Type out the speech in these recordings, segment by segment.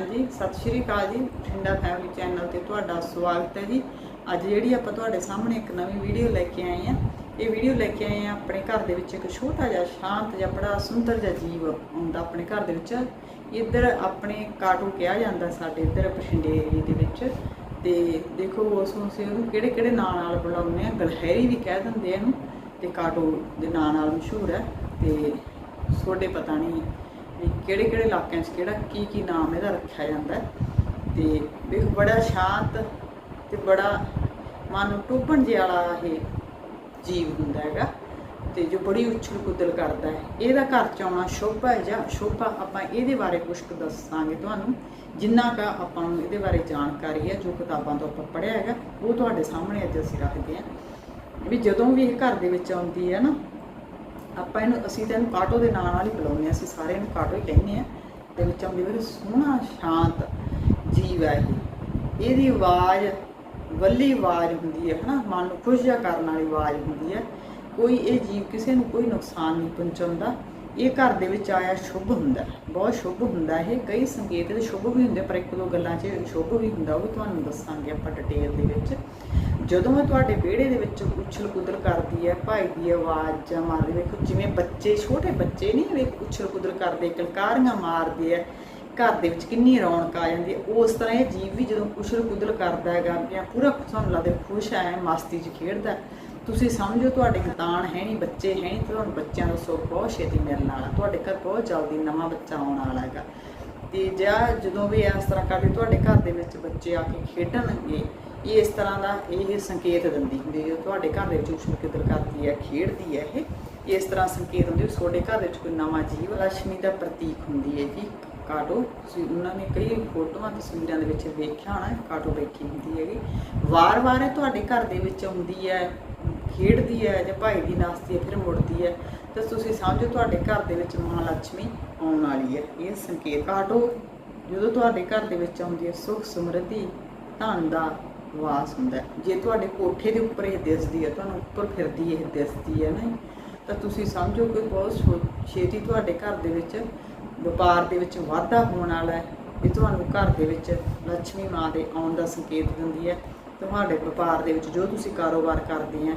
ਹਾਂਜੀ, ਸਤਿ ਸ਼੍ਰੀ ਅਕਾਲ ਜੀ। ਠੰਡਾ ਫੈਮਿਲੀ ਚੈਨਲ ਤੇ ਤੁਹਾਡਾ ਸਵਾਗਤ ਹੈ ਜੀ। ਅੱਜ ਜਿਹੜੀ ਆਪਾਂ ਤੁਹਾਡੇ ਸਾਹਮਣੇ ਇੱਕ ਨਵੀਂ ਵੀਡੀਓ ਲੈ ਕੇ ਆਏ ਆ ਇਹ ਵੀਡੀਓ ਲੈ ਕੇ ਆਏ ਆ ਆਪਣੇ ਘਰ ਦੇ ਵਿੱਚ ਇੱਕ ਛੋਟਾ ਜਿਹਾ ਸ਼ਾਂਤ ਜਿਹਾ ਬੜਾ ਸੁੰਦਰ ਜਿਹਾ ਜੀਵ ਆਉਂਦਾ ਆਪਣੇ ਘਰ ਦੇ ਵਿੱਚ। ਇੱਧਰ ਆਪਣੇ ਕਾਟੂ ਕਿਹਾ ਜਾਂਦਾ ਸਾਡੇ ਇੱਧਰ ਬਠਿੰਡੇ ਏਰੀਏ ਦੇ ਵਿੱਚ। ਤੇ ਦੇਖੋ ਉਸ ਨੂੰ ਅਸੀਂ ਉਹਨੂੰ ਕਿਹੜੇ ਕਿਹੜੇ ਨਾਂ ਨਾਲ ਬੁਲਾਉਂਦੇ ਆ ਗਲਹੈਰੀ ਵੀ ਕਹਿ ਦਿੰਦੇ ਇਹਨੂੰ। ਤੇ ਕਾਟੂ ਦੇ ਨਾਂ ਨਾਲ ਮਸ਼ਹੂਰ ਹੈ। ਤੇ ਤੁਹਾਡੇ ਪਤਾ ਨਹੀਂ ਵੀ ਕਿਹੜੇ ਕਿਹੜੇ ਇਲਾਕਿਆਂ 'ਚ ਕਿਹੜਾ ਕੀ ਕੀ ਨਾਮ ਇਹਦਾ ਰੱਖਿਆ ਜਾਂਦਾ ਹੈ। ਤੇ ਵੇਖ ਬੜਾ ਸ਼ਾਂਤ ਤੇ ਬੜਾ ਮਨ ਨੂੰ ਟੁੱਬਣ ਜਿਹਾ ਵਾਲਾ ਇਹ ਜੀਵ ਹੁੰਦਾ ਹੈਗਾ ਤੇ ਜੋ ਬੜੀ ਉਛਲ ਕੁਦਲ ਕਰਦਾ ਹੈ। ਇਹਦਾ ਘਰ ਚ ਆਉਣਾ ਸ਼ੋਭਾ ਹੈ ਜਾਂ ਸ਼ੋਭਾ ਆਪਾਂ ਇਹਦੇ ਬਾਰੇ ਕੁਝ ਕੁ ਦੱਸਾਂਗੇ ਤੁਹਾਨੂੰ। ਜਿੰਨਾ ਕਾ ਆਪਾਂ ਨੂੰ ਇਹਦੇ ਬਾਰੇ ਜਾਣਕਾਰੀ ਹੈ, ਜੋ ਕਿਤਾਬਾਂ ਤੋਂ ਆਪਾਂ ਪੜ੍ਹਿਆ ਹੈਗਾ, ਉਹ ਤੁਹਾਡੇ ਸਾਹਮਣੇ ਅੱਜ ਅਸੀਂ ਰੱਖਦੇ ਹਾਂ। ਵੀ ਜਦੋਂ ਵੀ ਇਹ ਘਰ ਦੇ ਵਿੱਚ ਆਉਂਦੀ ਹੈ ਨਾ ਆਪਾਂ ਇਹਨੂੰ, ਅਸੀਂ ਤਾਂ ਇਹਨੂੰ ਕਾਟੋ ਦੇ ਨਾਂ ਨਾਲ ਹੀ ਬੁਲਾਉਂਦੇ ਹਾਂ, ਅਸੀਂ ਸਾਰੇ ਇਹਨੂੰ ਕਾਟੋ ਹੀ ਕਹਿੰਦੇ ਆ ਤੇ ਵਿੱਚ ਆਉਂਦੀ ਬੜੀ ਸੋਹਣਾ, ਸ਼ਾਂਤ ਜੀਵ ਹੈ ਇਹ। ਇਹਦੀ ਆਵਾਜ਼, ਵੱਲੀ ਆਵਾਜ਼ ਹੁੰਦੀ ਹੈ, ਹਨਾ? ਮਨ ਨੂੰ ਖੁਸ਼ ਜਿਹਾ ਕਰਨ ਵਾਲੀ ਆਵਾਜ਼ ਹੁੰਦੀ ਹੈ। ਕੋਈ ਇਹ ਜੀਵ ਕਿਸੇ ਨੂੰ ਕੋਈ ਨੁਕਸਾਨ ਨਹੀਂ ਪਹੁੰਚਾਉਂਦਾ। ਇਹ ਘਰ ਦੇ ਵਿੱਚ ਆਇਆ ਸ਼ੁਭ ਹੁੰਦਾ ਬਹੁਤ ਸ਼ੁਭ ਹੁੰਦਾ ਇਹ। ਕਈ ਸੰਕੇਤ ਦੇ ਸ਼ੁਭ ਵੀ ਹੁੰਦੇ ਪਰ ਇੱਕ ਦੋ ਗੱਲਾਂ 'ਚ ਸ਼ੁਭ ਵੀ ਹੁੰਦਾ, ਉਹ ਵੀ ਤੁਹਾਨੂੰ ਦੱਸਾਂਗੇ ਆਪਾਂ ਡਿਟੇਲ ਦੇ ਵਿੱਚ। ਜਦੋਂ ਇਹ ਤੁਹਾਡੇ ਵਿਹੜੇ ਦੇ ਵਿੱਚ ਉਛਲ ਕੁਦਰ ਕਰਦੀ ਹੈ, ਭਾਈ ਦੀ ਆਵਾਜ਼ ਜਾਂ ਮਾਰਦੀ ਵੇਖੋ, ਜਿਵੇਂ ਬੱਚੇ, ਛੋਟੇ ਬੱਚੇ ਨਹੀਂ ਵੇਖ ਉਛਲ ਕੁਦਰ ਕਰਦੇ, ਕਲਕਾਰੀਆਂ ਮਾਰਦੇ ਆ, ਘਰ ਦੇ ਵਿੱਚ ਕਿੰਨੀ ਰੌਣਕ ਆ ਜਾਂਦੀ ਹੈ, ਉਸ ਤਰ੍ਹਾਂ ਇਹ ਜੀਵ ਵੀ ਜਦੋਂ ਉਛਲ ਕੁਦਰ ਕਰਦਾ ਹੈਗਾ ਜਾਂ ਪੂਰਾ ਤੁਹਾਨੂੰ ਲੱਗਦਾ ਖੁਸ਼ ਹੈ, ਮਸਤੀ 'ਚ ਖੇਡਦਾ ਤੁਸੀਂ ਸਮਝੋ ਤੁਹਾਡੇ ਗਤਾਨ ਹੈ ਨਹੀਂ, ਬੱਚੇ ਹੈ ਨਹੀਂ ਤੁਹਾਨੂੰ ਬੱਚਿਆਂ ਦਾ ਸੁੱਖ ਬਹੁਤ ਛੇਤੀ ਮਿਲਣ ਵਾਲਾ। ਤੁਹਾਡੇ ਘਰ ਬਹੁਤ ਜਲਦੀ ਨਵਾਂ ਬੱਚਾ ਆਉਣ ਵਾਲਾ ਹੈਗਾ। ਤੇ ਜਾਂ ਜਦੋਂ ਵੀ ਇਸ ਤਰ੍ਹਾਂ ਕਰਦੇ, ਤੁਹਾਡੇ ਘਰ ਦੇ ਵਿੱਚ ਬੱਚੇ ਆ ਕੇ ਖੇਡਣਗੇ, ਇਹ ਇਸ ਤਰ੍ਹਾਂ ਦਾ ਇਹ ਸੰਕੇਤ ਦਿੰਦੀ ਹੁੰਦੀ ਹੈ। ਤੁਹਾਡੇ ਘਰ ਦੇ ਵਿੱਚ ਉਛਲ ਕੁਦਰ ਕਰਦੀ ਹੈ, ਖੇਡਦੀ ਹੈ ਇਹ, ਇਸ ਤਰ੍ਹਾਂ ਸੰਕੇਤ ਹੁੰਦੇ ਵੀ ਤੁਹਾਡੇ ਘਰ ਦੇ ਵਿੱਚ ਕੋਈ ਨਵਾਂ ਜੀਵ ਲక్ష్ਮੀ ਦਾ ਪ੍ਰਤੀਕ ਹੁੰਦੀ ਹੈ ਜੀ। ਕਾਟੋ, ਤੁਸੀਂ ਉਹਨਾਂ ਨੇ ਕਈ ਫੋਟੋਆਂ ਤਸਵੀਰਾਂ ਦੇ ਵਿੱਚ ਵੇਖਿਆ ਹੋਣਾ, ਕਾਟੋ ਵੇਖੀ ਹੁੰਦੀ ਹੈਗੀ। ਵਾਰ-ਵਾਰ ਇਹ ਤੁਹਾਡੇ ਘਰ ਦੇ ਵਿੱਚ ਆਉਂਦੀ ਹੈ। ਖੇਡਦੀ ਹੈ ਜਾਂ ਭਾਈ ਦੀ ਨਾਸਤੀ ਹੈ, ਫਿਰ ਮੁੜਦੀ ਹੈ। ਤਾਂ ਤੁਸੀਂ ਸਮਝੋ ਤੁਹਾਡੇ ਘਰ ਦੇ ਵਿੱਚ ਮਾਂ ਲక్ష్ਮੀ ਆਉਣ ਵਾਲੀ ਹੈ। ਇਹ ਸੰਕੇਤ ਕਾਟੋ। ਜਦੋਂ ਤੁਹਾਡੇ ਘਰ ਦੇ ਵਿੱਚ ਆਉਂਦੀ ਹੈ ਸੁਖ, ਸਮਰਿੱਧੀ, ਧਨ ਦਾ ਵਾਸ ਹੁੰਦਾ ਜੇ ਤੁਹਾਡੇ ਕੋਠੇ ਦੇ ਉੱਪਰ ਇਹ ਦਿਸਦੀ ਹੈ, ਤੁਹਾਨੂੰ ਉੱਪਰ ਫਿਰਦੀ ਇਹ ਦਿਸਦੀ ਹੈ ਨਾ ਤਾਂ ਤੁਸੀਂ ਸਮਝੋ ਕਿ ਬਹੁਤ ਛੇਤੀ ਤੁਹਾਡੇ ਘਰ ਦੇ ਵਿੱਚ ਵਪਾਰ ਦੇ ਵਿੱਚ ਵਾਧਾ ਹੋਣ ਵਾਲਾ ਹੈ। ਇਹ ਤੁਹਾਨੂੰ ਘਰ ਦੇ ਵਿੱਚ ਲక్ష్ਮੀ ਮਾਂ ਦੇ ਆਉਣ ਦਾ ਸੰਕੇਤ ਦਿੰਦੀ ਹੈ। ਤੁਹਾਡੇ ਵਪਾਰ ਦੇ ਵਿੱਚ ਜੋ ਤੁਸੀਂ ਕਾਰੋਬਾਰ ਕਰਦੇ ਆ,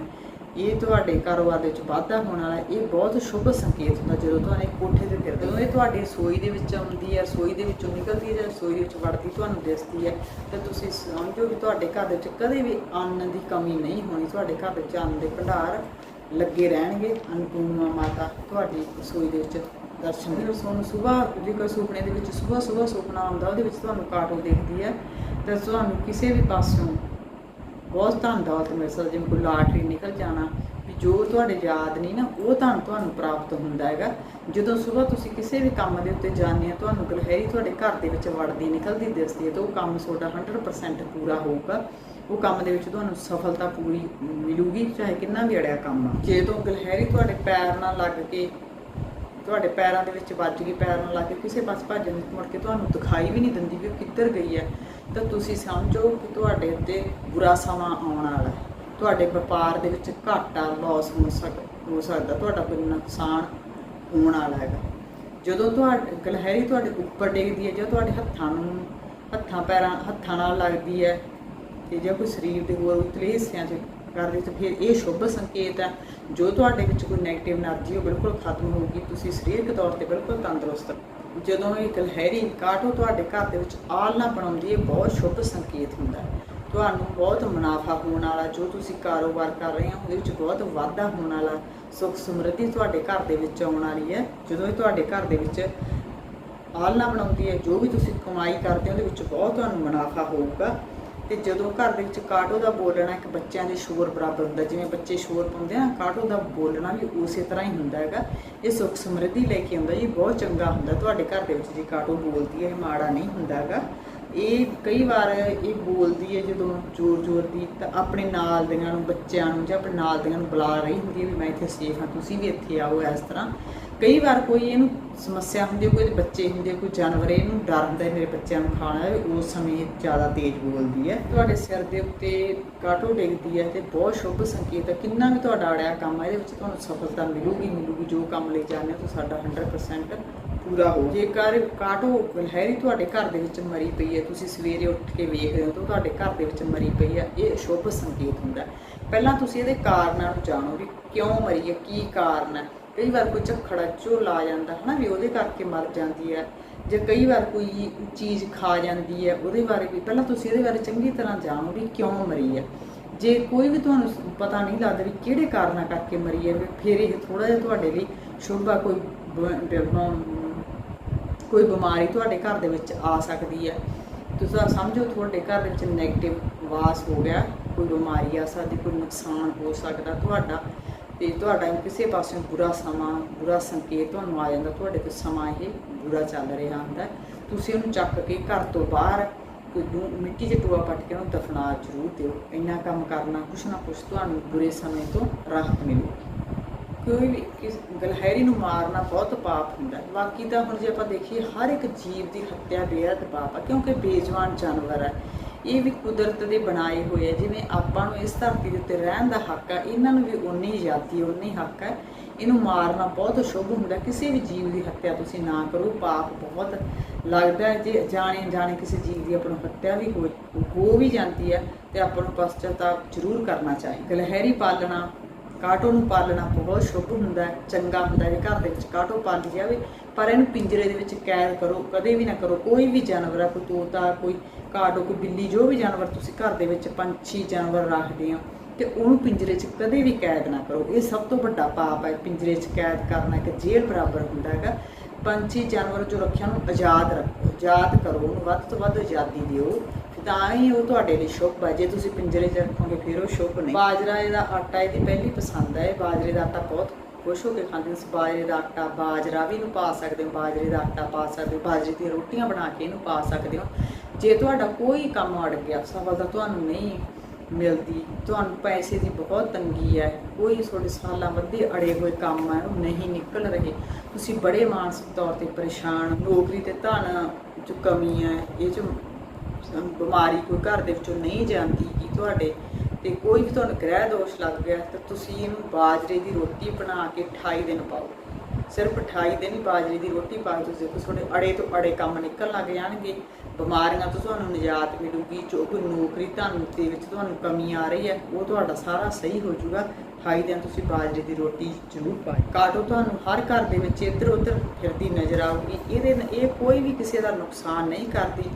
ਇਹ ਤੁਹਾਡੇ ਕਾਰੋਬਾਰ ਦੇ ਵਿੱਚ ਵਾਧਾ ਹੋਣ ਵਾਲਾ, ਇਹ ਬਹੁਤ ਸ਼ੁਭ ਸੰਕੇਤ ਹੁੰਦਾ ਜਦੋਂ ਤੁਹਾਨੂੰ ਕੋਠੇ ਤੇ ਫਿਰਦੇ ਹੋ, ਇਹ ਤੁਹਾਡੀ ਰਸੋਈ ਦੇ ਵਿੱਚ ਆਉਂਦੀ ਹੈ ਰਸੋਈ ਦੇ ਵਿੱਚੋਂ ਨਿਕਲਦੀ ਹੈ ਜਾਂ ਰਸੋਈ ਦੇ ਵਿੱਚ ਵੜਦੀ ਤੁਹਾਨੂੰ ਦਿਸਦੀ ਹੈ ਤਾਂ ਤੁਸੀਂ ਸਮਝੋ ਕਿ ਤੁਹਾਡੇ ਘਰ ਦੇ ਵਿੱਚ ਕਦੇ ਵੀ ਅੰਨ ਦੀ ਕਮੀ ਨਹੀਂ ਹੋਣੀ, ਤੁਹਾਡੇ ਘਰ ਦੇ ਵਿੱਚ ਅੰਨ ਦੇ ਭੰਡਾਰ ਲੱਗੇ ਰਹਿਣਗੇ, ਅਨਪੂਰਨਾ ਮਾਤਾ ਤੁਹਾਡੀ ਰਸੋਈ ਦੇ ਵਿੱਚ ਦਰਸ਼ਨ ਦੇ ਤੁਹਾਨੂੰ ਸਵੇਰ ਜੇ ਕੋਈ ਸੁਪਨੇ ਦੇ ਵਿੱਚ ਸਵੇਰ ਸਵੇਰ ਸੁਪਨਾ ਆਉਂਦਾ, ਉਹਦੇ ਵਿੱਚ ਤੁਹਾਨੂੰ ਕਾਟੋ ਦੇਖਦੀ ਹੈ ਤਾਂ ਤੁਹਾਨੂੰ ਕਿਸੇ ਵੀ ਪਾਸੋਂ ਬਹੁਤ ਧਨ ਦੌਲਤ ਮਿਲ ਸਕਦਾ ਜਿਵੇਂ ਕੋਈ ਲਾਟਰੀ ਨਿਕਲ ਜਾਣਾ, ਵੀ ਜੋ ਤੁਹਾਡੇ ਯਾਦ ਨਹੀਂ ਨਾ, ਉਹ ਧਨ ਤੁਹਾਨੂੰ ਪ੍ਰਾਪਤ ਹੁੰਦਾ ਹੈਗਾ। ਜਦੋਂ ਸਵੇਰ ਤੁਸੀਂ ਕਿਸੇ ਵੀ ਕੰਮ ਦੇ ਉੱਤੇ ਜਾਂਦੇ ਆ ਤੁਹਾਨੂੰ ਗਲਹਿਰੀ ਤੁਹਾਡੇ ਘਰ ਦੇ ਵਿੱਚ ਵੜਦੀ, ਨਿਕਲਦੀ ਦਿਸਦੀ ਹੈ ਤਾਂ ਉਹ ਕੰਮ ਤੁਹਾਡਾ 100% ਪੂਰਾ ਹੋਊਗਾ। ਉਹ ਕੰਮ ਦੇ ਵਿੱਚ ਤੁਹਾਨੂੰ ਸਫਲਤਾ ਪੂਰੀ ਮਿਲੂਗੀ, ਚਾਹੇ ਕਿੰਨਾ ਵੀ ਅੜਿਆ ਕੰਮ ਆ। ਜੇ ਤੋਂ ਗਲਹਿਰੀ ਤੁਹਾਡੇ ਪੈਰ ਨਾਲ ਲੱਗ ਕੇ, ਤੁਹਾਡੇ ਪੈਰਾਂ ਦੇ ਵਿੱਚ ਵੱਜ ਗਈ, ਪੈਰ ਨਾਲ ਲੱਗ ਕੇ ਕਿਸੇ ਪਾਸੇ ਭੱਜਣ ਮੁੜ ਕੇ ਤੁਹਾਨੂੰ ਦਿਖਾਈ ਵੀ ਨਹੀਂ ਦਿੰਦੀ ਵੀ ਉਹ ਕਿੱਧਰ ਗਈ ਹੈ। ਤਾਂ ਤੁਸੀਂ ਸਮਝੋ ਕਿ ਤੁਹਾਡੇ ਉੱਤੇ ਬੁਰਾ ਸਮਾਂ ਆਉਣ ਵਾਲਾ ਹੈ। ਤੁਹਾਡੇ ਵਪਾਰ ਦੇ ਵਿੱਚ ਘਾਟਾ ਲਾਸ ਹੋ ਸਕਦਾ ਹੋ ਸਕਦਾ, ਤੁਹਾਡਾ ਕੋਈ ਨੁਕਸਾਨ ਹੋਣ ਵਾਲਾ ਹੈਗਾ। ਜਦੋਂ ਤੁਹਾਡੇ, ਗਲਹਿਰੀ ਤੁਹਾਡੇ ਉੱਪਰ ਡਿੱਗਦੀ ਹੈ ਜਾਂ ਤੁਹਾਡੇ ਹੱਥਾਂ ਨੂੰ, ਹੱਥਾਂ ਪੈਰਾਂ, ਹੱਥਾਂ ਨਾਲ ਲੱਗਦੀ ਹੈ ਤੇ ਜਾਂ ਕੋਈ ਸਰੀਰ ਦੇ ਹੋਰ ਉਤਲੇ ਹਿੱਸਿਆਂ 'ਚ ਕਰਦੇ ਤਾਂ ਫਿਰ ਇਹ ਸ਼ੁਭ ਸੰਕੇਤ ਹੈ। ਜੋ ਤੁਹਾਡੇ ਵਿੱਚ ਕੋਈ ਨੈਗੇਟਿਵ એનર્ਜੀ ਉਹ ਬਿਲਕੁਲ ਖਤਮ ਹੋ ਗਈ ਤੁਸੀਂ ਸਰੀਰਕ ਤੌਰ ਤੇ ਬਿਲਕੁਲ ਤੰਦਰੁਸਤ ਜਦੋਂ ਇਹ ਗਲਹਿਰੀ ਕਾਟੋ ਤੁਹਾਡੇ ਘਰ ਦੇ ਵਿੱਚ ਆਲਣਾ ਬਣਾਉਂਦੀ ਹੈ, ਬਹੁਤ ਸ਼ੁਭ ਸੰਕੇਤ ਹੁੰਦਾ ਹੈ। ਤੁਹਾਨੂੰ ਬਹੁਤ ਮੁਨਾਫਾ ਹੋਣ ਵਾਲਾ, ਜੋ ਤੁਸੀਂ ਕਾਰੋਬਾਰ ਕਰ ਰਹੇ ਹੋ, ਉਹਦੇ ਵਿੱਚ ਬਹੁਤ ਵਾਧਾ ਹੋਣ ਵਾਲਾ, ਸੁੱਖ ਸਮਰਿੱਧੀ ਤੁਹਾਡੇ ਘਰ ਦੇ ਵਿੱਚ ਆਉਣ ਵਾਲੀ ਹੈ। ਜਦੋਂ ਇਹ ਤੁਹਾਡੇ ਘਰ ਦੇ ਵਿੱਚ ਆਲਣਾ ਬਣਾਉਂਦੀ ਹੈ, ਜੋ ਵੀ ਤੁਸੀਂ ਕਮਾਈ ਕਰਦੇ ਹੋ, ਉਹਦੇ ਵਿੱਚ ਬਹੁਤ ਤੁਹਾਨੂੰ ਮੁਨਾਫਾ ਹੋਊਗਾ। ਤੇ ਜਦੋਂ ਘਰ ਦੇ ਵਿੱਚ ਕਾਟੋ ਦਾ ਬੋਲਣਾ ਇੱਕ ਬੱਚਿਆਂ ਦੇ ਸ਼ੋਰ ਬਰਾਬਰ ਹੁੰਦਾ, ਜਿਵੇਂ ਬੱਚੇ ਸ਼ੋਰ ਪਾਉਂਦੇ ਆ, ਕਾਟੋ ਦਾ ਬੋਲਣਾ ਵੀ ਉਸੇ ਤਰ੍ਹਾਂ ਹੀ ਹੁੰਦਾ ਹੈਗਾ। ਇਹ ਸੁੱਖ ਸਮਰਿੱਧੀ ਲੈ ਕੇ ਆਉਂਦਾ ਜੀ, ਬਹੁਤ ਚੰਗਾ ਹੁੰਦਾ ਤੁਹਾਡੇ ਘਰ ਦੇ ਵਿੱਚ ਜੇ ਕਾਟੋ ਬੋਲਦੀ ਹੈ, ਇਹ ਮਾੜਾ ਨਹੀਂ ਹੁੰਦਾ ਹੈਗਾ। ਇਹ ਕਈ ਵਾਰ ਇਹ ਬੋਲਦੀ ਹੈ ਜਦੋਂ ਜ਼ੋਰ-ਜ਼ੋਰ ਦੀ ਤਾਂ ਆਪਣੇ ਨਾਲ ਦਿਆਂ ਨੂੰ, ਬੱਚਿਆਂ ਨੂੰ ਜਾਂ ਆਪਣੇ ਨਾਲ ਦਿਆਂ ਨੂੰ ਬੁਲਾ ਰਹੀ ਹੁੰਦੀ ਹੈ ਵੀ ਮੈਂ ਇੱਥੇ ਸੇਫ ਹਾਂ, ਤੁਸੀਂ ਵੀ ਇੱਥੇ ਆਓ ਇਸ ਤਰ੍ਹਾਂ। ਕਈ ਵਾਰ ਕੋਈ ਇਹਨੂੰ ਸਮੱਸਿਆ ਹੁੰਦੀ ਹੈ, ਕੋਈ ਬੱਚੇ ਹੁੰਦੇ, ਕੋਈ ਜਾਨਵਰ, ਇਹਨੂੰ ਡਰ ਹੁੰਦਾ ਮੇਰੇ ਬੱਚਿਆਂ ਨੂੰ ਖਾਣਾ ਹੈ ਉਸ ਸਮੇਂ ਇਹ ਜ਼ਿਆਦਾ ਤੇਜ਼ ਬੋਲਦੀ ਹੈ। ਤੁਹਾਡੇ ਸਿਰ ਦੇ ਉੱਤੇ ਕਾਟੋ ਡਿੱਗਦੀ ਹੈ ਤੇ ਬਹੁਤ ਸ਼ੁਭ ਸੰਕੇਤ ਹੈ। ਕਿੰਨਾ ਵੀ ਤੁਹਾਡਾ ਅੜਿਆ ਕੰਮ ਹੈ, ਇਹਦੇ ਵਿੱਚ ਤੁਹਾਨੂੰ ਸਫਲਤਾ ਮਿਲੂਗੀ ਮਿਲੂਗੀ, ਜੋ ਕੰਮ ਲਈ ਜਾਂਦੇ ਹੋ, ਤਾਂ ਸਾਡਾ 100% ਪੂਰਾ ਹੋ ਜੇਕਰ ਕਾਟੋ ਗਲਹੈਰੀ ਤੁਹਾਡੇ ਘਰ ਦੇ ਵਿੱਚ ਮਰੀ ਪਈ ਹੈ, ਤੁਸੀਂ ਸਵੇਰੇ ਉੱਠ ਕੇ ਵੇਖਦੇ ਹੋ, ਤਾਂ ਤੁਹਾਡੇ ਘਰ ਦੇ ਵਿੱਚ ਮਰੀ ਪਈ ਹੈ, ਇਹ ਸ਼ੁਭ ਸੰਕੇਤ ਹੁੰਦਾ ਪਹਿਲਾਂ ਤੁਸੀਂ ਇਹਦੇ ਕਾਰਨਾਂ ਨੂੰ ਜਾਣੋ ਵੀ ਕਿਉਂ ਮਰੀ ਕੀ ਕਾਰਨ ਹੈ? ਕਈ ਵਾਰ ਕੋਈ ਝੱਖੜਾ, ਝੋਲਾ ਆ ਜਾਂਦਾ, ਹਨਾ ਵੀ ਉਹਦੇ ਕਰਕੇ ਮਰ ਜਾਂਦੀ ਹੈ। ਜੇ ਕਈ ਵਾਰ ਕੋਈ ਚੀਜ਼ ਖਾ ਜਾਂਦੀ ਹੈ, ਉਹਦੇ ਬਾਰੇ ਵੀ ਪਹਿਲਾਂ ਤੁਸੀਂ ਇਹਦੇ ਬਾਰੇ ਚੰਗੀ ਤਰ੍ਹਾਂ ਜਾਣੋ ਵੀ ਕਿਉਂ ਮਰੀ ਹੈ ਜੇ ਕੋਈ ਵੀ ਤੁਹਾਨੂੰ ਪਤਾ ਨਹੀਂ ਲੱਗਦਾ ਵੀ ਕਿਹੜੇ ਕਾਰਨਾਂ ਕਰਕੇ ਮਰੀ ਹੈ ਵੀ ਫਿਰ ਇਹ ਥੋੜਾ ਜਿਹਾ ਤੁਹਾਡੇ ਲਈ ਸ਼ੁਭ ਆ, ਕੋਈ ਕੋਈ ਬਿਮਾਰੀ ਤੁਹਾਡੇ ਘਰ ਦੇ ਵਿੱਚ ਆ ਸਕਦੀ ਹੈ। ਤੁਸੀਂ ਸਮਝੋ ਤੁਹਾਡੇ ਘਰ ਦੇ ਵਿੱਚ 네ਗੇਟਿਵ ਵਾਸ ਹੋ ਗਿਆ, ਕੋਈ ਬਿਮਾਰੀ ਆ ਸਕਦੀ, ਕੋਈ ਨੁਕਸਾਨ ਹੋ ਸਕਦਾ, ਤੁਹਾਡਾ ਤੇ ਤੁਹਾਡਾ ਕਿਸੇ ਪਾਸੇ ਬੁਰਾ ਸਮਾਂ, ਬੁਰਾ ਸੰਕੇਤ ਤੁਹਾਨੂੰ ਆ ਜਾਂਦਾ, ਤੁਹਾਡੇ ਤੇ ਸਮਾਂ ਇਹ ਬੁਰਾ ਚੱਲ ਰਿਹਾ ਹੁੰਦਾ। ਤੁਸੀਂ ਉਹਨੂੰ ਚੱਕ ਕੇ ਘਰ ਤੋਂ ਬਾਹਰ ਕੋਈ ਮਿੱਟੀ 'ਚ ਟੋਆ ਪੱਟ ਕੇ ਉਹਨੂੰ ਦਫਨਾ ਜ਼ਰੂਰ ਦਿਓ। ਇੰਨਾ ਕੰਮ ਕਰਨਾ, ਕੁਛ ਨਾ ਕੁਛ ਤੁਹਾਨੂੰ ਬੁਰੇ ਸਮੇਂ ਤੋਂ ਰਾਹਤ ਮਿਲੂ। ਕੋਈ ਵੀ ਕਿਸ ਗਲਹੈਰੀ ਨੂੰ ਮਾਰਨਾ ਬਹੁਤ ਪਾਪ ਹੁੰਦਾ ਹੈ। ਬਾਕੀ ਤਾਂ ਹੁਣ ਜੇ ਆਪਾਂ ਦੇਖੀਏ, ਹਰ ਇੱਕ ਜੀਵ ਦੀ ਹੱਤਿਆ ਬੇਅਦ ਪਾਪ ਹੈ ਕਿਉਂਕਿ ਬੇਜਵਾਨ ਜਾਨਵਰ ਹੈ ਇਹ ਵੀ ਕੁਦਰਤ ਦੇ ਬਣਾਏ ਹੋਏ ਆ। ਜਿਵੇਂ ਆਪਾਂ ਨੂੰ ਇਸ ਧਰਤੀ ਦੇ ਉੱਤੇ ਰਹਿਣ ਦਾ ਹੱਕ ਆ, ਇਹਨਾਂ ਨੂੰ ਵੀ ਉਨੀ ਆਜ਼ਾਦੀ ਉਨੀ ਹੱਕ ਹੈ ਇਹਨੂੰ ਮਾਰਨਾ ਬਹੁਤ ਸ਼ੁਭ ਹੁੰਦਾ। ਕਿਸੇ ਵੀ ਜੀਵ ਦੀ ਹੱਤਿਆ ਤੁਸੀਂ ਨਾ ਕਰੋ, ਪਾਪ ਬਹੁਤ ਲੱਗਦਾ ਹੈ। ਜੇ ਜਾਣੇ ਜਾਣੇ ਕਿਸੇ ਜੀਵ ਦੀ ਆਪਾਂ ਨੂੰ ਹੱਤਿਆ ਵੀ ਹੋ ਹੋ ਵੀ ਜਾਂਦੀ ਹੈ, ਤੇ ਆਪਾਂ ਨੂੰ ਪਛਤਾਪ ਜ਼ਰੂਰ ਕਰਨਾ ਚਾਹੀਦਾ। ਗਲਹਿਰੀ ਪਾਲਣਾ ਕਾਟੋ ਨੂੰ ਪਾਲਣਾ ਬਹੁਤ ਸ਼ੁਭ ਹੁੰਦਾ ਹੈ, ਚੰਗਾ ਹੁੰਦਾ ਜੇ ਘਰ ਦੇ ਵਿੱਚ ਕਾਟੋ ਪਾਲੀ ਜਾਵੇ, ਪਰ ਇਹਨੂੰ ਪਿੰਜਰੇ ਦੇ ਵਿੱਚ ਕੈਦ ਕਰੋ, ਕਦੇ ਵੀ ਨਾ ਕਰੋ। ਕੋਈ ਵੀ ਜਾਨਵਰ ਆ, ਕੋਈ ਤੋਤਾ, ਕੋਈ ਕਾਟੋ, ਕੋਈ ਬਿੱਲੀ, ਜੋ ਵੀ ਜਾਨਵਰ ਤੁਸੀਂ ਘਰ ਦੇ ਵਿੱਚ ਪੰਛੀ, ਜਾਨਵਰ ਰੱਖਦੇ ਹੋ, ਤੇ ਉਹਨੂੰ ਪਿੰਜਰੇ 'ਚ ਕਦੇ ਵੀ ਕੈਦ ਨਾ ਕਰੋ। ਇਹ ਸਭ ਤੋਂ ਵੱਡਾ ਪਾਪ ਹੈ, ਪਿੰਜਰੇ 'ਚ ਕੈਦ ਕਰਨਾ ਇੱਕ ਜੇਲ੍ਹ ਬਰਾਬਰ ਹੁੰਦਾ ਹੈਗਾ। ਪੰਛੀ ਜਾਨਵਰ ਜੋ ਰੱਖਿਆ ਨੂੰ ਆਜ਼ਾਦ ਰੱਖੋ, ਆਜ਼ਾਦ ਕਰੋ, ਉਹਨੂੰ ਵੱਧ ਤੋਂ ਵੱਧ ਆਜ਼ਾਦੀ ਦਿਓ। ਤਾਂ ਹੀ ਉਹ ਤੁਹਾਡੇ ਲਈ ਸ਼ੁਭ ਹੈ ਜੇ ਤੁਸੀਂ ਪਿੰਜਰੇ 'ਚ ਰੱਖੋਗੇ, ਫਿਰ ਉਹ ਸ਼ੁਭ ਨਹੀਂ। ਬਾਜਰਾ ਇਹਦਾ ਆਟਾ ਇਹਦੀ ਪਹਿਲੀ ਪਸੰਦ ਹੈ ਬਾਜਰੇ ਦਾ ਆਟਾ ਬਹੁਤ ਖੁਸ਼ ਹੋ ਕੇ ਖਾਂਦੇ ਨੇ। ਬਾਜਰੇ ਦਾ ਆਟਾ ਬਾਜਰਾ ਵੀ ਇਹਨੂੰ ਪਾ ਸਕਦੇ ਹੋ। ਬਾਜਰੇ ਦਾ ਆਟਾ ਪਾ ਸਕਦੇ ਹੋ। ਬਾਜਰੇ ਦੀਆਂ ਰੋਟੀਆਂ ਬਣਾ ਕੇ ਇਹਨੂੰ ਪਾ ਸਕਦੇ ਹੋ। ਜੇ ਤੁਹਾਡਾ ਕੋਈ ਕੰਮ ਅੜ ਗਿਆ ਸਫਲਤਾ ਤੁਹਾਨੂੰ ਨਹੀਂ ਮਿਲਦੀ। ਤੁਹਾਨੂੰ ਪੈਸੇ ਦੀ ਬਹੁਤ ਤੰਗੀ ਹੈ। ਕੋਈ ਤੁਹਾਡੇ ਸਾਲਾਂ ਵੱਧੇ ਅੜੇ ਹੋਏ ਕੰਮ ਹੈ, ਉਹ ਨਹੀਂ ਨਿਕਲ ਰਹੇ। ਤੁਸੀਂ ਬੜੇ ਮਾਨਸਿਕ ਤੌਰ ਤੇ ਪਰੇਸ਼ਾਨ ਨੌਕਰੀ ਤੇ ਧਨ ਚ ਕਮੀ ਹੈ। ਇਹ ਚ ਬਿਮਾਰੀ ਕੋਈ ਘਰ ਦੇ ਵਿੱਚੋਂ ਨਹੀਂ ਜਾਂਦੀ ਕਿ ਤੁਹਾਡੇ। ਤੇ ਕੋਈ ਵੀ ਤੁਹਾਨੂੰ ਗ੍ਰਹਿ ਦੋਸ਼ ਲੱਗ ਗਿਆ, ਤਾਂ ਤੁਸੀਂ ਇਹਨੂੰ ਬਾਜਰੇ ਦੀ ਰੋਟੀ ਬਣਾ ਕੇ 28 ਦਿਨ ਪਾਓ। ਸਿਰਫ 28 ਦਿਨ ਹੀ ਬਾਜਰੇ ਦੀ ਰੋਟੀ ਪਾ ਕੇ ਤੁਸੀਂ ਦੇਖੋ, ਤੁਹਾਡੇ ਅੜੇ ਤੋਂ ਅੜੇ ਕੰਮ ਨਿਕਲ ਲੱਗ ਜਾਣਗੇ। ਬਿਮਾਰੀਆਂ ਤੋਂ ਤੁਹਾਨੂੰ ਨਿਜਾਤ ਮਿਲੂਗੀ, ਜੋ ਕੋਈ ਨੌਕਰੀ ਤੁਹਾਨੂੰ ਦੇ ਵਿੱਚ ਤੁਹਾਨੂੰ ਕਮੀ ਆ ਰਹੀ ਹੈ, ਉਹ ਤੁਹਾਡਾ ਸਾਰਾ ਸਹੀ ਹੋ ਜਾਊਗਾ। 28 ਦਿਨ ਤੁਸੀਂ ਬਾਜਰੇ ਦੀ ਰੋਟੀ ਜ਼ਰੂਰ ਪਾਓ ਕਾਟੋ। ਤੁਹਾਨੂੰ ਹਰ ਘਰ ਦੇ ਵਿੱਚ ਇੱਧਰ ਉੱਧਰ ਫਿਰਦੀ ਨਜ਼ਰ ਆਊਗੀ। ਇਹਦੇ ਨਾਲ- ਇਹ ਕੋਈ ਵੀ ਕਿਸੇ ਦਾ ਨੁਕਸਾਨ ਨਹੀਂ ਕਰਦੀ।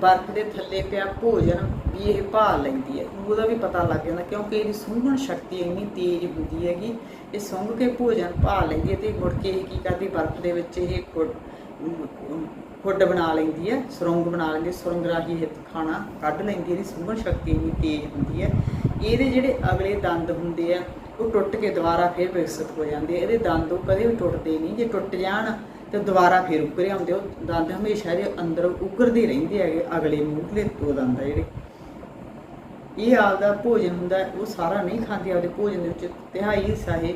ਬਰਫ਼ ਦੇ ਥੱਲੇ ਪਿਆ ਭੋਜਨ ਵੀ ਇਹ ਭਾਲ ਲੈਂਦੀ ਹੈ। ਉਹਦਾ ਵੀ ਪਤਾ ਲੱਗ ਜਾਂਦਾ ਕਿਉਂਕਿ ਇਹਦੀ ਸੁੰਘਣ ਸ਼ਕਤੀ ਇੰਨੀ ਤੇਜ਼ ਹੁੰਦੀ ਹੈਗੀ, ਇਹ ਸੁੰਘ ਕੇ ਭੋਜਨ ਭਾਲ ਲੈਂਦੀ ਹੈ ਤੇ ਮੁੜ ਕੇ ਇਹ ਕੀ ਕਰਦੀ ਬਰਫ਼ ਦੇ ਵਿੱਚ ਇਹ ਖੁੱਡ ਖੁੱਡ ਬਣਾ ਲੈਂਦੀ ਹੈ, ਸੁਰੰਗ ਬਣਾ ਲੈਂਦੀ ਹੈ, ਸੁਰੰਗ ਰਾਹੀਂ ਇਹ ਖਾਣਾ ਕੱਢ ਲੈਂਦੀ ਹੈ, ਇਹਦੀ ਸੁੰਘਣ ਸ਼ਕਤੀ ਇੰਨੀ ਤੇਜ਼ ਹੁੰਦੀ ਹੈ। ਇਹਦੇ ਜਿਹੜੇ ਅਗਲੇ ਦੰਦ ਹੁੰਦੇ ਆ, ਉਹ ਟੁੱਟ ਕੇ ਦੁਬਾਰਾ ਫਿਰ ਵਿਕਸਿਤ ਹੋ ਜਾਂਦੇ ਆ। ਇਹਦੇ ਦੰਦ ਉਹ ਕਦੇ ਵੀ ਟੁੱਟਦੇ ਨਹੀਂ, ਜੇ ਟੁੱਟ ਜਾਣ ਤੇ ਦੁਬਾਰਾ ਫਿਰ ਉੱਕਰੇ ਆਉਂਦੇ ਉਹ ਦੰਦ ਹਮੇਸ਼ਾ ਇਹਦੇ ਅੰਦਰ ਉਗਰਦੇ ਰਹਿੰਦੇ ਹੈਗੇ, ਅਗਲੇ ਮੂਹਰਲੇ ਦੋ ਦੰਦ ਆ ਜਿਹੜੇ। ਇਹ ਆਪਦਾ ਭੋਜਨ ਹੁੰਦਾ, ਉਹ ਸਾਰਾ ਨਹੀਂ ਖਾਂਦੀ, ਆਪਦੇ ਭੋਜਨ ਦੇ ਵਿੱਚ ਤਿਹਾਈ ਹਿੱਸਾ ਇਹ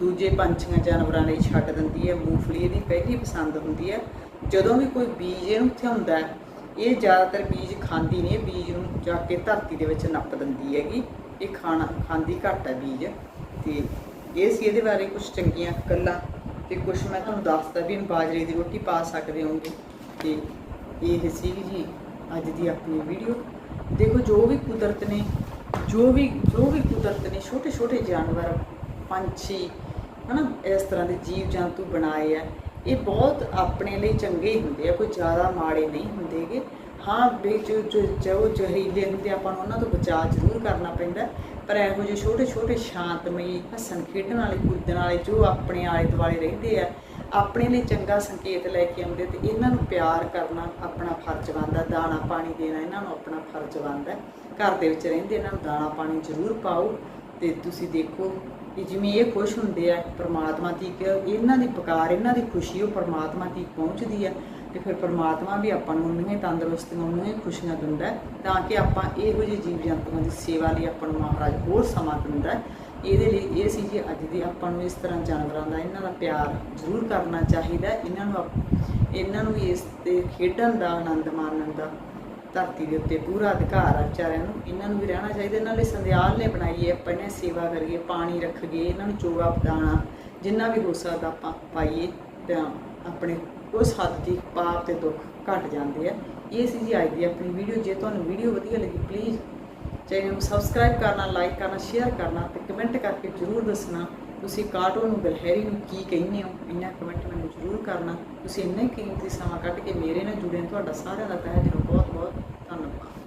ਦੂਜੇ ਪੰਛੀਆਂ, ਜਾਨਵਰਾਂ ਲਈ ਛੱਡ ਦਿੰਦੀ ਹੈ, ਮੂੰਗਫਲੀ ਇਹਦੀ ਪਹਿਲੀ ਪਸੰਦ ਹੁੰਦੀ ਹੈ। ਜਦੋਂ ਵੀ ਕੋਈ ਬੀਜ ਇਹਨੂੰ ਥਿਆਉਂਦਾ ਹੈ ਇਹ ਜ਼ਿਆਦਾਤਰ ਬੀਜ ਖਾਂਦੀ ਨਹੀਂ ਬੀਜ ਨੂੰ ਜਾ ਕੇ ਧਰਤੀ ਦੇ ਵਿੱਚ ਨੱਪ ਦਿੰਦੀ ਹੈਗੀ। ਇਹ ਖਾਣਾ, ਖਾਂਦੀ ਘੱਟ ਹੈ ਬੀਜ, ਤੇ ਇਹ ਸੀ ਇਹਦੇ ਬਾਰੇ ਕੁਝ ਚੰਗੀਆਂ ਗੱਲਾਂ। ਤੇ ਕੁਝ ਮੈਂ ਤੁਹਾਨੂੰ ਦੱਸਦਾ ਵੀ ਇਹਨੂੰ ਬਾਜਰੇ ਦੀ ਰੋਟੀ ਪਾ ਸਕਦੇ ਹੋਗੇ ਤੇ ਇਹ ਸੀਗੀ ਜੀ ਅੱਜ ਦੀ ਆਪਣੀ ਵੀਡੀਓ ਦੇਖੋ, ਜੋ ਵੀ ਕੁਦਰਤ ਨੇ, ਜੋ ਵੀ ਜੋ ਵੀ ਕੁਦਰਤ ਨੇ ਛੋਟੇ ਛੋਟੇ ਜਾਨਵਰ, ਪੰਛੀ, ਹਨਾ, ਇਸ ਤਰ੍ਹਾਂ ਦੇ ਜੀਵ ਜੰਤੂ ਬਣਾਏ ਆ। ਇਹ ਬਹੁਤ ਆਪਣੇ ਲਈ ਚੰਗੇ ਹੀ ਹੁੰਦੇ ਆ, ਕੋਈ ਜ਼ਿਆਦਾ ਮਾੜੇ ਨਹੀਂ ਹੁੰਦੇਗੇ ਹਾਂ ਵਿੱਚ ਜੋ ਜੋ ਜ਼ਹਿਰੀਲੇ ਹੁੰਦੇ ਆਪਾਂ ਨੂੰ ਉਹਨਾਂ ਤੋਂ ਬਚਾਅ ਜ਼ਰੂਰ ਕਰਨਾ ਪੈਂਦਾ ਪਰ ਇਹੋ ਜਿਹੇ ਛੋਟੇ ਛੋਟੇ ਸ਼ਾਂਤਮਈ ਹੱਸਣ ਖੇਡਣ ਵਾਲੇ, ਕੁੱਦਣ ਵਾਲੇ ਜੋ ਆਪਣੇ ਆਲੇ ਦੁਆਲੇ ਰਹਿੰਦੇ ਆ, ਆਪਣੇ ਲਈ ਚੰਗਾ ਸੰਕੇਤ ਲੈ ਕੇ ਆਉਂਦੇ ਤੇ ਇਹਨਾਂ ਨੂੰ ਪਿਆਰ ਕਰਨਾ ਆਪਣਾ ਫਰਜ਼ ਬਣਦਾ, ਦਾਣਾ ਪਾਣੀ ਦੇਣਾ ਇਹਨਾਂ ਨੂੰ ਆਪਣਾ ਫਰਜ਼ ਬਣਦਾ ਘਰ ਦੇ ਵਿੱਚ ਰਹਿੰਦੇ ਇਹਨਾਂ ਨੂੰ ਦਾਣਾ ਪਾਣੀ ਜ਼ਰੂਰ ਪਾਓ ਤੇ ਤੁਸੀਂ ਦੇਖੋ ਕਿ ਜਿਵੇਂ ਇਹ ਖੁਸ਼ ਹੁੰਦੇ ਆ, ਪ੍ਰਮਾਤਮਾ ਦੀ ਕਿ ਇਹਨਾਂ ਦੀ ਪੁਕਾਰ, ਇਹਨਾਂ ਦੀ ਖੁਸ਼ੀ, ਉਹ ਪਰਮਾਤਮਾ ਦੀ ਪਹੁੰਚਦੀ ਆ। ਤੇ ਫਿਰ ਪਰਮਾਤਮਾ ਵੀ ਆਪਾਂ ਨੂੰ ਉਹਨੀਆਂ ਤੰਦਰੁਸਤੀਆਂ ਉਹਨੀਆਂ ਖੁਸ਼ੀਆਂ ਦਿੰਦਾ ਤਾਂ ਕਿ ਆਪਾਂ ਇਹੋ ਜਿਹੇ ਜੀਵ ਜੰਤੂਆਂ ਦੀ ਸੇਵਾ ਲਈ ਆਪਾਂ ਨੂੰ ਮਹਾਰਾਜ ਹੋਰ ਸਮਾਂ ਦਿੰਦਾ ਇਹਦੇ ਲਈ ਇਹ ਸੀ ਜੀ ਅੱਜ ਦੀ ਆਪਾਂ ਨੂੰ ਇਸ ਤਰ੍ਹਾਂ ਜਾਨਵਰਾਂ ਦਾ, ਇਹਨਾਂ ਦਾ ਪਿਆਰ ਜ਼ਰੂਰ ਕਰਨਾ ਚਾਹੀਦਾ ਇਹਨਾਂ ਨੂੰ ਆਪ- ਇਹਨਾਂ ਨੂੰ ਇਸ ਤੇ ਖੇਡਣ ਦਾ ਆਨੰਦ ਮਾਣਨ ਦਾ ਧਰਤੀ ਦੇ ਉੱਤੇ ਪੂਰਾ ਅਧਿਕਾਰ ਆ ਵਿਚਾਰਿਆਂ ਨੂੰ। ਇਹਨਾਂ ਨੂੰ ਵੀ ਰਹਿਣਾ ਚਾਹੀਦਾ, ਇਹਨਾਂ ਲਈ ਸੰਦਿਆਲ ਨੇ ਬਣਾਈ ਹੈ, ਆਪਾਂ ਇਹਨਾਂ ਸੇਵਾ ਕਰੀਏ, ਪਾਣੀ ਰੱਖੀਏ, ਇਹਨਾਂ ਨੂੰ ਚੋਗਾ ਪਦਾਣਾ ਜਿੰਨਾ ਵੀ ਹੋ ਸਕਦਾ ਆਪਾਂ ਪਾਈਏ ਤਾਂ ਆਪਣੇ ਉਸ ਹੱਦ ਤੱਕ ਪਾਪ ਤੇ ਦੁੱਖ ਘਟ ਜਾਂਦੇ ਆ। ਇਹ ਸੀ ਜੀ ਅੱਜ ਦੀ ਆਪਣੀ ਵੀਡੀਓ ਜੇ ਤੁਹਾਨੂੰ ਵੀਡੀਓ ਵਧੀਆ ਲੱਗੀ ਪਲੀਜ਼ ਚੈਨਲ ਨੂੰ ਸਬਸਕ੍ਰਾਈਬ ਕਰਨਾ ਲਾਈਕ ਕਰਨਾ ਸ਼ੇਅਰ ਕਰਨਾ ਤੇ ਕਮੈਂਟ ਕਰਕੇ ਜਰੂਰ ਦੱਸਣਾ, ਤੁਸੀਂ ਕਾਰਟੂਨ ਨੂੰ ਗਲਹੇਰੀ ਨੂੰ ਕੀ ਕਹਿੰਦੇ ਹੋ? ਇਹਨਾਂ ਕਮੈਂਟ ਮੈਨੂੰ ਜਰੂਰ ਕਰਨਾ। ਤੁਸੀਂ ਇੰਨੇ ਕੀਮਤੀ ਸਮਾਂ ਕੱਢ ਕੇ ਮੇਰੇ ਨਾਲ ਜੁੜੇ ਤੁਹਾਡਾ ਸਾਰਿਆਂ ਦਾ ਤਹਿ ਦਿਲੋਂ ਬਹੁਤ ਬਹੁਤ ਧੰਨਵਾਦ।